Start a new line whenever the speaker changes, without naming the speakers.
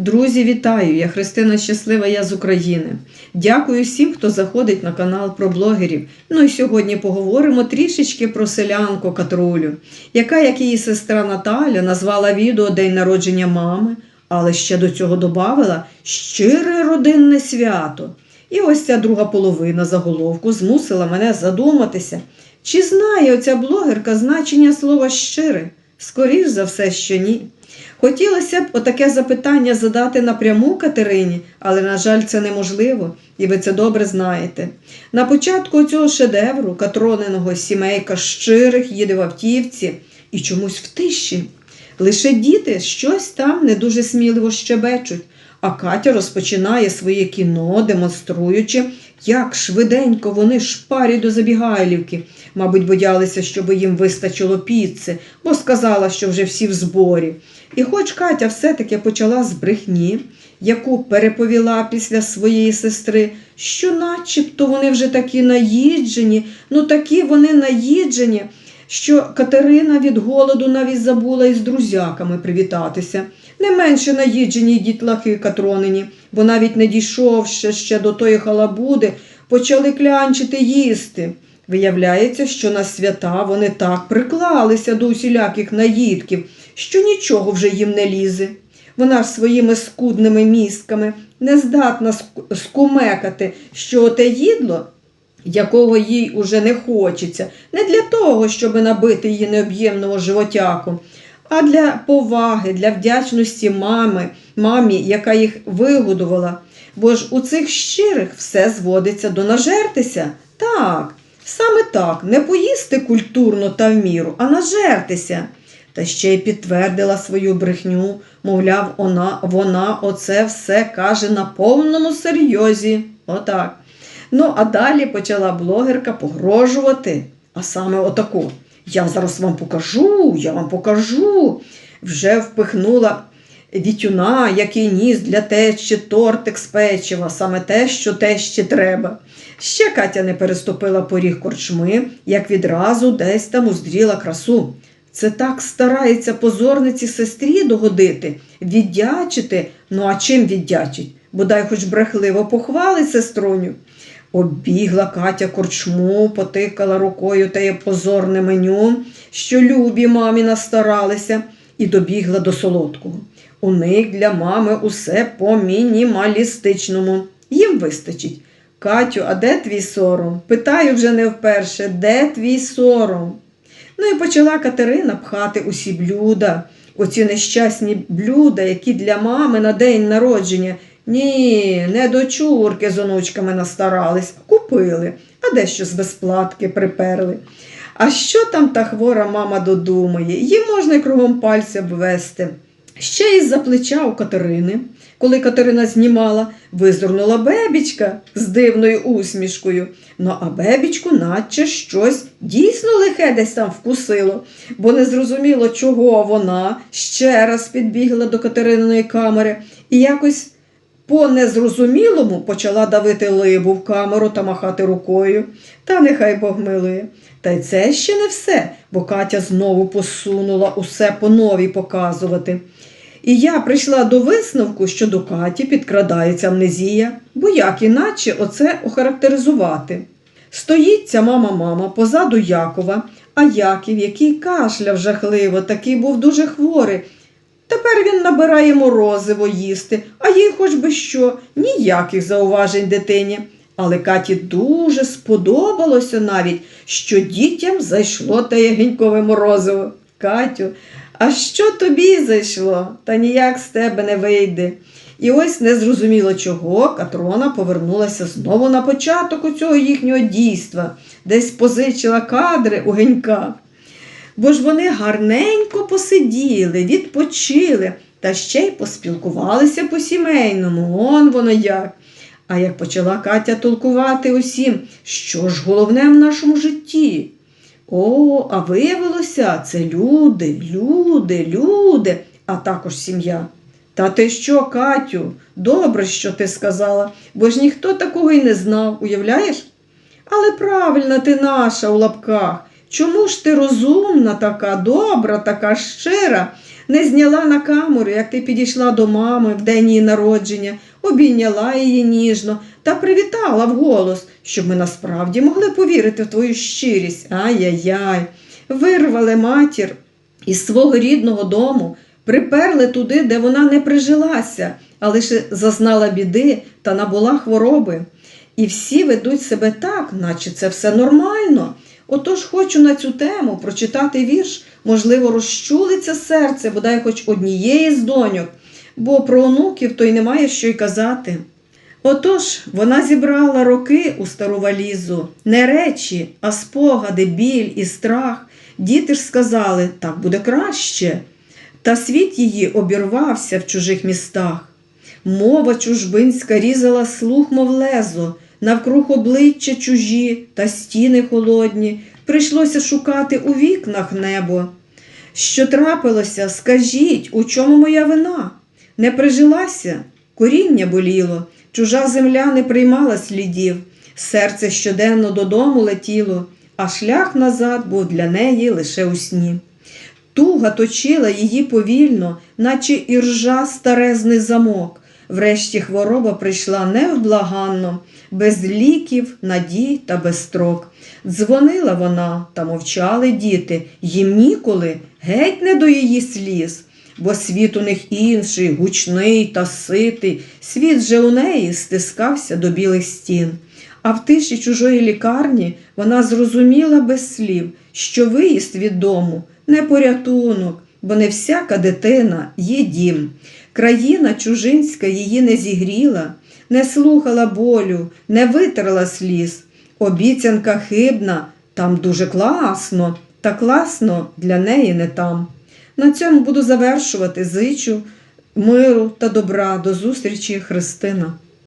Друзі, вітаю! Я Христина Щаслива, я з України. Дякую всім, хто заходить на канал про блогерів. Ну і сьогодні поговоримо трішечки про селянку Катрулю, яка, як її сестра Наталя, назвала відео День народження мами, але ще до цього додавала щире родинне свято. І ось ця друга половина заголовку змусила мене задуматися, чи знає оця блогерка значення слова щире? Скоріш за все, що ні. Хотілося б отаке запитання задати напряму Катерині, але, на жаль, це неможливо, і ви це добре знаєте. На початку цього шедевру Катроненого сімейка щирих їде в автівці і чомусь в тиші. Лише діти щось там не дуже сміливо щебечуть, а Катя розпочинає своє кіно, демонструючи, як швиденько вони шпарять до забігайлівки. Мабуть, боялися, щоб їм вистачило піци, бо сказала, що вже всі в зборі. І хоч Катя все-таки почала з брехні, яку переповіла після своєї сестри, що начебто вони вже такі наїджені, ну такі вони наїджені, що Катерина від голоду навіть забула із друзяками привітатися. Не менше наїджені дітлахи Катронині, бо навіть не дійшовши ще до тої халабуди, почали клянчити їсти. Виявляється, що на свята вони так приклалися до усіляких наїдків, що нічого вже їм не лізе. Вона ж своїми скудними мізками не здатна скумекати, що те їдло, якого їй уже не хочеться, не для того, щоб набити її необ'ємного животяку, а для поваги, для вдячності мами, мамі, яка їх вигодувала. Бо ж у цих щирих все зводиться до нажертися. Так, саме так, не поїсти культурно та в міру, а нажертися. Та ще й підтвердила свою брехню, мовляв, вона, вона оце все каже на повному серйозі. Отак. Ну, а далі почала блогерка погрожувати, а саме отаку. Я зараз вам покажу, я вам покажу. Вже впихнула вітюна, який ніс для тещі тортик з печива, саме те, що тещі треба. Ще Катя не переступила поріг корчми, як відразу десь там уздріла красу. Це так старається позорниці сестрі догодити, віддячити. Ну а чим віддячить? Бодай хоч брехливо похвалить сеструню. Обігла Катя корчму, потикала рукою те позорне меню, що любі мамі настаралися, і добігла до солодкого. У них для мами усе по мінімалістичному. Їм вистачить. Катю, а де твій сором? Питаю вже не вперше, де твій сором? Ну і почала Катерина пхати усі блюда, оці нещасні блюда, які для мами на день народження. Ні, не дочурки з онучками настарались, купили, а дещо з безплатки приперли. А що там та хвора мама додумає? Її можна кругом пальця обвести. Ще із за плеча у Катерини, коли Катерина знімала, визирнула бебічка з дивною усмішкою. Ну а бебічку наче щось дійсно лихе десь там вкусило, бо не зрозуміло, чого вона ще раз підбігла до Катерининої камери і якось по незрозумілому почала давити либу в камеру та махати рукою. Та нехай Бог милує. Та й це ще не все, бо Катя знову посунула усе по новій показувати. І я прийшла до висновку, що до Каті підкрадається амнезія, бо як іначе оце охарактеризувати. Стоїть ця мама-мама позаду Якова, а Яків, який кашляв жахливо, такий був дуже хворий. Тепер він набирає морозиво їсти, а їй хоч би що, ніяких зауважень дитині. Але Каті дуже сподобалося навіть, що дітям зайшло те ягенькове морозиво. Катю, а що тобі зайшло? Та ніяк з тебе не вийде. І ось незрозуміло чого Катрона повернулася знову на початок у цього їхнього дійства, десь позичила кадри у генька. Бо ж вони гарненько посиділи, відпочили та ще й поспілкувалися по-сімейному. Он воно як. А як почала Катя толкувати усім, що ж головне в нашому житті? О, а виявилося, це люди, люди, люди, а також сім'я. Та ти що, Катю? Добре, що ти сказала, бо ж ніхто такого й не знав, уявляєш? Але правильно ти наша у лапках. Чому ж ти розумна така, добра, така щира, не зняла на камеру, як ти підійшла до мами в день її народження, обійняла її ніжно та привітала вголос, щоб ми насправді могли повірити в твою щирість. Ай-яй-яй, вирвали матір із свого рідного дому, приперли туди, де вона не прижилася, а лише зазнала біди та набула хвороби. І всі ведуть себе так, наче це все нормально. Отож хочу на цю тему прочитати вірш, можливо, розчулиться серце, бодай хоч однієї з доньок, бо про онуків то й немає що й казати. Отож, вона зібрала роки у стару валізу, не речі, а спогади, біль і страх. Діти ж сказали, так буде краще. Та світ її обірвався в чужих містах. Мова чужбинська різала слух, мов лезо, навкруг обличчя чужі та стіни холодні. Прийшлося шукати у вікнах небо. Що трапилося, скажіть, у чому моя вина? Не прижилася, коріння боліло, чужа земля не приймала слідів, серце щоденно додому летіло, а шлях назад був для неї лише у сні. Туга точила її повільно, наче іржа старезний замок. Врешті хвороба прийшла невблаганно, без ліків, надій та без строк. Дзвонила вона, та мовчали діти, їм ніколи, геть не до її сліз. Бо світ у них інший, гучний та ситий, світ же у неї стискався до білих стін. А в тиші чужої лікарні вона зрозуміла без слів, що виїзд від дому не порятунок, бо не всяка дитина є дім. Країна чужинська її не зігріла, не слухала болю, не витерла сліз. Обіцянка хибна, там дуже класно, та класно для неї не там. На цьому буду завершувати. Зичу миру та добра. До зустрічі, Христина.